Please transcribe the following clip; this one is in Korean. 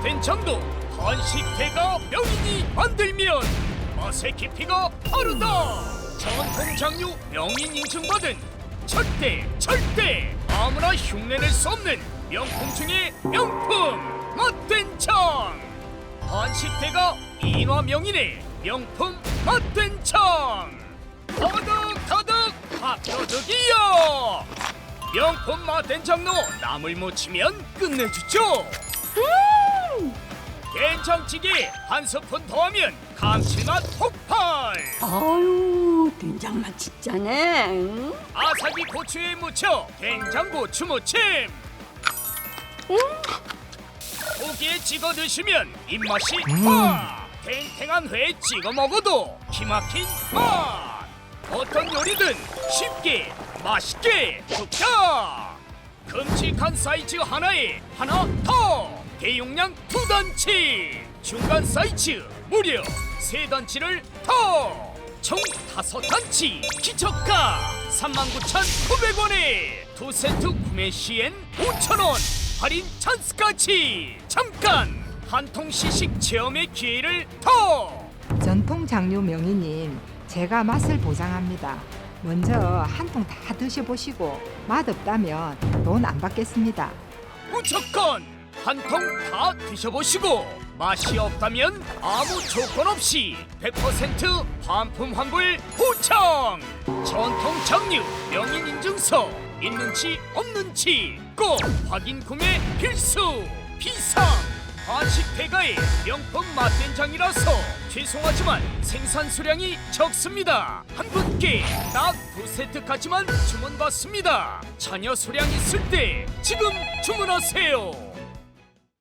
맛된장도 한식회가 명인이 만들면 맛의 깊이가 다르다. 전통 장류 명인 인증받은 절대 절대 아무나 흉내낼 수 없는 명품 중의 명품 맛된장 한식회가 인화 명인의 명품 맛된장 더덕더덕 합도덕이요 명품 맛된 장로 나물 무치면 끝내주죠 된장찌개 한 스푼 더하면 감칠맛 폭발! 아유 된장맛 진짜네. 응? 아사비 고추에 묻혀 된장고추 무침! 고기에 찍어 드시면 입맛이 확 탱탱한 회에 찍어 먹어도 기막힌 맛 어떤 요리든 쉽게 맛있게 뚝딱 큼직한 사이즈 하나에 하나 더 대용량 두 단치. 중간 사이즈 무려 세 단치를 더 총 다섯 단치. 기저가 39,900원에 두 세트 구매 시엔 5,000원. 할인 찬스까지. 잠깐 한 통 시식 체험의 기회를 더. 전통 장류 명인님, 제가 맛을 보장합니다. 먼저 한 통 다 드셔보시고 맛없다면 돈 안 받겠습니다. 무조건 한 통 다 드셔보시고 맛이 없다면 아무 조건 없이 100% 반품 환불 보장 전통 장류 명인 인증서 있는지 없는지 꼭 확인 구매 필수 비상 한식 대가의 명품 맛된장이라서 죄송하지만 생산 수량이 적습니다. 한 분께 딱 두 세트까지만 주문받습니다. 자녀 수량 있을 때 지금 주문하세요.